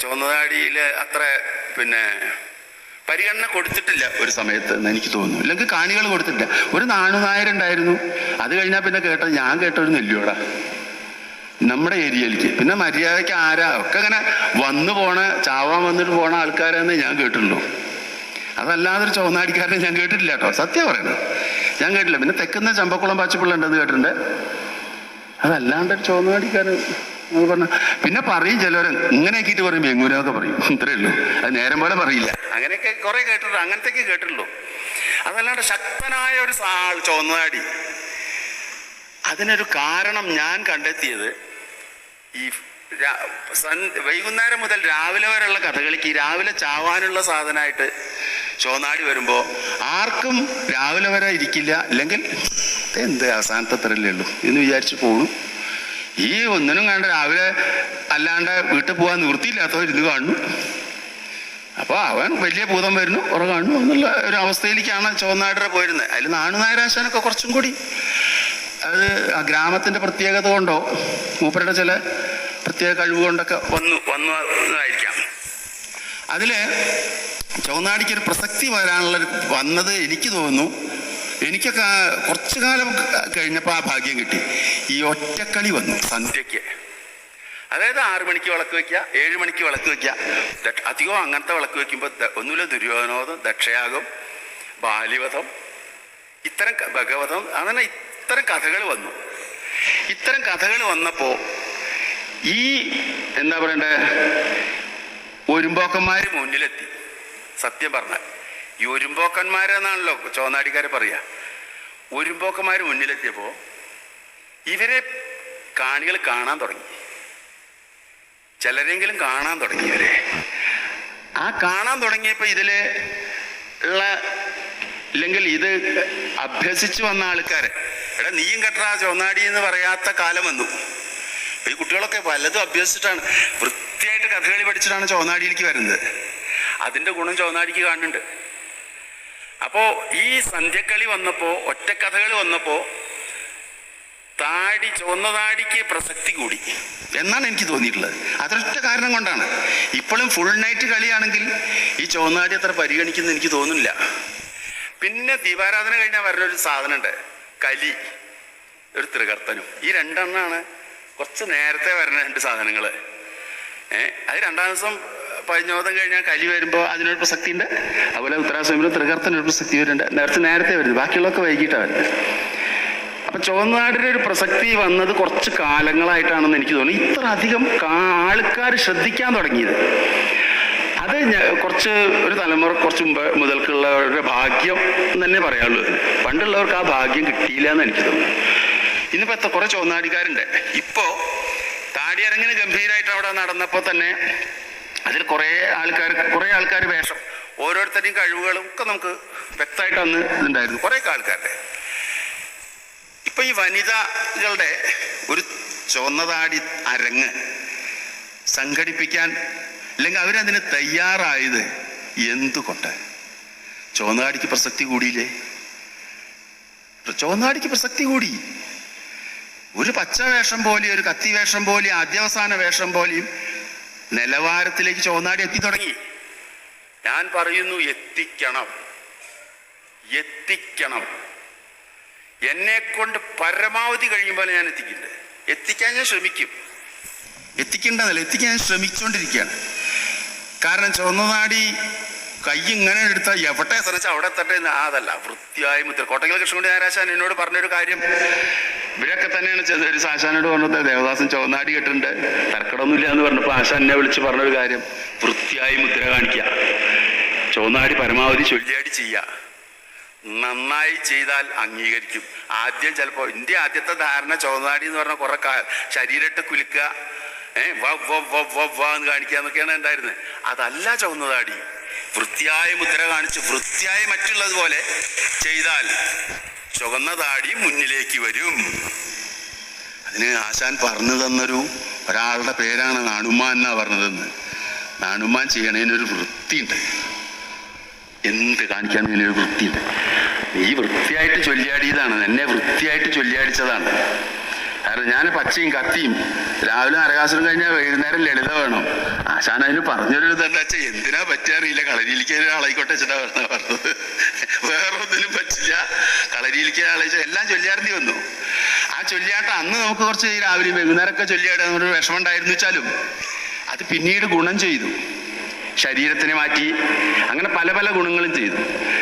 ചുവന്നതാടിയിൽ അത്ര പിന്നെ പരിഗണന കൊടുത്തിട്ടില്ല ഒരു സമയത്ത് എന്ന് എനിക്ക് തോന്നുന്നു. ഇല്ലെങ്കിൽ കാണികൾ കൊടുത്തിട്ടില്ല. ഒരു നാണുനായരുണ്ടായിരുന്നു അത് കഴിഞ്ഞാൽ പിന്നെ കേട്ടത് ഞാൻ കേട്ടൊരു നെല്ലിയോടാ. നമ്മുടെ ഏരിയയിലേക്ക്. പിന്നെ മര്യാദയ്ക്ക് ആരാ? ഒക്കെ അങ്ങനെ വന്നു പോണ ചാവാൻ വന്നിട്ട് പോണ ആൾക്കാരെന്ന് ഞാൻ കേട്ടിട്ടുള്ളൂ. അതല്ലാതെ ഒരു ചുവന്നാടിക്കാരനെ ഞാൻ കേട്ടിട്ടില്ല കേട്ടോ. സത്യം പറയുന്നത്. ഞാൻ കേട്ടില്ല. പിന്നെ തെക്കുന്ന ചമ്പക്കുളം പാച്ചപ്പിള്ള ഉണ്ടെന്ന് കേട്ടിട്ടുണ്ട്. അതല്ലാണ്ട് ഒരു ചുവന്നാടിക്കാരൻ പറഞ്ഞ പിന്നെ പറയും ചിലവർ ഇങ്ങനെയൊക്കെ പറയും ബെങ്ങൂരൊക്കെ പറയും. ഇത്രേ ഉള്ളൂ. അത് നേരം പോലെ പറയില്ല. അങ്ങനെയൊക്കെ കുറെ കേട്ടിട്ടുണ്ട്. അങ്ങനത്തെയൊക്കെ കേട്ടിട്ടുള്ളൂ. അതല്ലാണ്ട് ശക്തനായ ഒരു സാൾ ചുവന്നാടി അതിനൊരു കാരണം ഞാൻ കണ്ടെത്തിയത് ഈ വൈകുന്നേരം മുതൽ രാവിലെ വരെയുള്ള കഥകളിക്ക് രാവിലെ ചാവാനുള്ള സാധനമായിട്ട് ചോന്നാടി വരുമ്പോൾ ആർക്കും രാവിലെ വരെ ഇരിക്കില്ല. അല്ലെങ്കിൽ "ഇത് എന്ത് അവസാനത്തെ തരല്ലേ ഉള്ളൂ എന്ന് വിചാരിച്ച് പോകും ഈ ഒന്നിനും കണ്ട രാവിലെ അല്ലാണ്ട് വീട്ടിൽ പോകാൻ നിവൃത്തിയില്ലാത്തവർ ഇരുന്ന് അപ്പോൾ അവൻ വലിയ ഭൂതം വരുന്നു ഉറ കാണുന്നു എന്നുള്ള ഒരു അവസ്ഥയിലേക്കാണ് ചുവന്നാടര പോയിരുന്നത് അതിൽ നാണുനായരാശാനൊക്കെ കുറച്ചും കൂടി. അത് ആ ഗ്രാമത്തിന്റെ പ്രത്യേകത കൊണ്ടോ മൂപ്പരുടെ ചില പ്രത്യേക കഴിവ് കൊണ്ടൊക്കെ വന്നു വന്നതായിരിക്കാം അതിൽ ചുവന്നാടിക്ക് ഒരു പ്രസക്തി വരാനുള്ള വന്നത് എനിക്ക് തോന്നുന്നു എനിക്കൊക്കെ കുറച്ചു കാലം കഴിഞ്ഞപ്പോൾ ആ ഭാഗ്യം കിട്ടി. ഈ ഒറ്റക്കളി വന്നു. സന്ധ്യയ്ക്ക്. അതായത് ആറു മണിക്ക് വിളക്ക് വെക്കുക ഏഴ് മണിക്ക് വിളക്ക് വെക്കുക. അധികവും അങ്ങനത്തെ വിളക്ക് വെക്കുമ്പോൾ ഒന്നുമില്ല ദുര്യോധനോധം ദക്ഷയാഗം ബാലിവധം ഇത്തരം ഭഗവതം അങ്ങനെ ഇത്തരം കഥകൾ വന്നു. ഇത്തരം കഥകൾ വന്നപ്പോൾ ഈ എന്താ പറയണ്ടേ? ഒരുമ്പോക്കന്മാർ മുന്നിലെത്തി. സത്യം പറഞ്ഞാൽ. ഈ ഒരുമ്പോക്കന്മാരെന്നാണല്ലോ ചോന്നാടിക്കാരെ പറയുക ഒരുമ്പോക്കന്മാർ മുന്നിലെത്തിയപ്പോൾ ഇവരെ കാണികൾ കാണാൻ തുടങ്ങി. ചിലരെങ്കിലും കാണാൻ തുടങ്ങി ഇവരെ. ആ കാണാൻ തുടങ്ങിയപ്പോൾ ഇതിൽ ഉള്ള ഇല്ലെങ്കിൽ ഇത് അഭ്യസിച്ചു വന്ന ആൾക്കാര്. എടാ നീയും കെട്ടാ ചോന്നാടി എന്ന് പറയാത്ത കാലം വന്നു. ഈ കുട്ടികളൊക്കെ പലതും അഭ്യസിച്ചിട്ടാണ്. വൃത്തിയായിട്ട് കഥകളി പഠിച്ചിട്ടാണ് ചോന്നാടിയിലേക്ക് വരുന്നത്. അതിന്റെ ഗുണം ചോന്നാടിക്ക് കാണുന്നുണ്ട്. അപ്പോ ഈ സന്ധ്യക്കളി വന്നപ്പോ ഒറ്റക്കഥകൾ വന്നപ്പോ താടി ചുവന്ന താടിക്ക് പ്രസക്തി കൂടി. എന്നാണ് എനിക്ക് തോന്നിയിട്ടുള്ളത്. അതൊരൊറ്റ കാരണം കൊണ്ടാണ്. ഇപ്പോഴും ഫുൾ നൈറ്റ് കളിയാണെങ്കിൽ ഈ ചുവന്നാടി അത്ര പരിഗണിക്കുന്ന എനിക്ക് തോന്നുന്നില്ല. പിന്നെ ദീപാരാധന കഴിഞ്ഞാൽ വരുന്ന ഒരു സാധനമുണ്ട്. കലി. ഒരു തൃകർത്തനും ഈ രണ്ടെണ്ണമാണ് കുറച്ച് നേരത്തെ വരുന്ന രണ്ട് സാധനങ്ങൾ ഏഹ് അത് രണ്ടാം ദിവസം പതിഞ്ഞോദം കഴിഞ്ഞാൽ കലി വരുമ്പോൾ അതിനൊരു പ്രസക്തി ഉണ്ട് അതുപോലെ ഉത്തരാസ്വമിലും തൃകർത്തനൊരു പ്രസക്തി വരുന്നുണ്ട്. നേരത്തെ നേരത്തെ വരുന്നത് ബാക്കിയുള്ളതൊക്കെ വൈകിട്ടാണ് അപ്പൊ ചുവന്നാടിന്റെ ഒരു പ്രസക്തി വന്നത് കുറച്ച് കാലങ്ങളായിട്ടാണെന്ന് എനിക്ക് തോന്നുന്നു. ഇത്ര അധികം ആൾക്കാർ ശ്രദ്ധിക്കാൻ തുടങ്ങിയത്. അത് കുറച്ച് ഒരു തലമുറ കുറച്ച് മുമ്പ് മുതൽക്കുള്ളവരുടെ ഭാഗ്യം എന്ന് തന്നെ പറയാനുള്ളൂ. പണ്ടുള്ളവർക്ക് ആ ഭാഗ്യം കിട്ടിയില്ല എന്ന് എനിക്ക് തോന്നുന്നു. ഇന്നിപ്പോ എത്ര കുറെ ചുവന്നാടിക്കാരുണ്ട് ഇപ്പോ താടിയരങ്ങിന് ഗംഭീരമായിട്ട് അവിടെ നടന്നപ്പോ തന്നെ അതിൽ കുറേ ആൾക്കാർ കുറേ ആൾക്കാർ വേഷം. ഓരോരുത്തരുടെയും കഴിവുകളും ഒക്കെ നമുക്ക് വ്യക്തമായിട്ട് അന്ന് ഇതുണ്ടായിരുന്നു. കുറെ ആൾക്കാരുടെ. ഇപ്പൊ ഈ വനിതകളുടെ ഒരു ചുവന്നതാടി അരങ്ങ് സംഘടിപ്പിക്കാൻ അല്ലെങ്കിൽ അവരതിന് തയ്യാറായത് എന്തുകൊണ്ട്? ചുവന്നതാടിക്ക് പ്രസക്തി കൂടിയില്ലേ? ചുവന്നാടിക്ക് പ്രസക്തി കൂടി. ഒരു പച്ച വേഷം പോലെ ഒരു കത്തി വേഷം പോലെ അധ്യവസാന വേഷം പോലെയും നിലവാരത്തിലേക്ക് ചോന്നാടി എത്തി തുടങ്ങി. ഞാൻ പറയുന്നു എത്തിക്കണം. എത്തിക്കണം. എന്നെ കൊണ്ട് പരമാവധി കഴിയുമ്പോൾ ഞാൻ എത്തിക്കുന്നുണ്ട് എത്തിക്കാൻ ഞാൻ ശ്രമിക്കും. എത്തിക്കേണ്ടതല്ല എത്തിക്കാൻ ഞാൻ ശ്രമിച്ചുകൊണ്ടിരിക്കുകയാണ്. കാരണം ചുവന്നനാടി കൈ ഇങ്ങനെ എടുത്താൽ എവിടെ ശ്രമിച്ചാൽ അവിടെ എന്ന് അതല്ല വൃത്തിയായി മുദ്ര. കോട്ടയ്ക്കൽ കൃഷ്ണൻകുടി ആരാശാൻ എന്നോട് പറഞ്ഞൊരു കാര്യം. ഇവരൊക്കെ തന്നെയാണ് ഒരു ആശാനോട് പറഞ്ഞത്. ദേവദാസൻ ചുവന്നാടി കെട്ടുണ്ട് തർക്കടമൊന്നുമില്ല എന്ന് പറഞ്ഞപ്പോൾ ആശാൻ എന്നെ വിളിച്ച് പറഞ്ഞൊരു കാര്യം. വൃത്തിയായി മുദ്ര കാണിക്കുക ചുവന്നാടി പരമാവധി ചൊല്ലിയാടി ചെയ്യുക നന്നായി ചെയ്താൽ അംഗീകരിക്കും. ആദ്യം ചിലപ്പോൾ ഇന്ത്യ ആദ്യത്തെ ധാരണ ചുവന്നാടി എന്ന് പറഞ്ഞ കുറെ ശരീരത്തെ കുലുക്കുക. ഏഹ് വ വ വ വ എന്ന് കാണിക്കുക എന്നൊക്കെയാണ് ഉണ്ടായിരുന്നത് അതല്ല ചുവന്നതാടി. വൃത്തിയായ മുദ്ര കാണിച്ച് വൃത്തിയായി മറ്റുള്ളതുപോലെ ചെയ്താൽ ചുവന്ന താടി മുന്നിലേക്ക് വരും. അതിന് ആശാൻ പറഞ്ഞു തന്നൊരു ഒരാളുടെ പേരാണ് നാണുമാൻ എന്നാ പറഞ്ഞതെന്ന്. നാണുമാൻ ചെയ്യണതിനൊരു വൃത്തിയുണ്ട്. എന്ത് കാണിക്കാൻ ഒരു വൃത്തിയുണ്ട്? ഈ വൃത്തിയായിട്ട് ചൊല്ലിയാടിയതാണ്. എന്നെ വൃത്തിയായിട്ട് ചൊല്ലിയാടിച്ചതാണ്. കാരണം ഞാൻ പച്ചയും കത്തിയും രാവിലെ അരകാസനം കഴിഞ്ഞാൽ വൈകുന്നേരം ലളിത വേണം. ആശാൻ അതിന് പറഞ്ഞൊരു ഇതെന്താ അച്ഛൻ എന്തിനാ പറ്റിയ അറിയില്ല. കളരിയിലേക്ക് ആളായിക്കോട്ടെ ചേട്ടാ പറഞ്ഞ- പറഞ്ഞത്. വേറൊന്നിനും പറ്റില്ല. കളരിയിലേക്ക് ആളെ എല്ലാം ചൊല്ലിയാർത്തി വന്നു. ആ ചൊല്ലിയാട്ടം അന്ന് നമുക്ക് കുറച്ച് ഈ രാവിലെ വൈകുന്നേരമൊക്കെ ചൊല്ലിയാട്ടെ ഒരു വിഷമം ഉണ്ടായിരുന്നു വെച്ചാലും അത് പിന്നീട് ഗുണം ചെയ്തു. ശരീരത്തിനെ മാറ്റി അങ്ങനെ പല പല ഗുണങ്ങളും ചെയ്തു.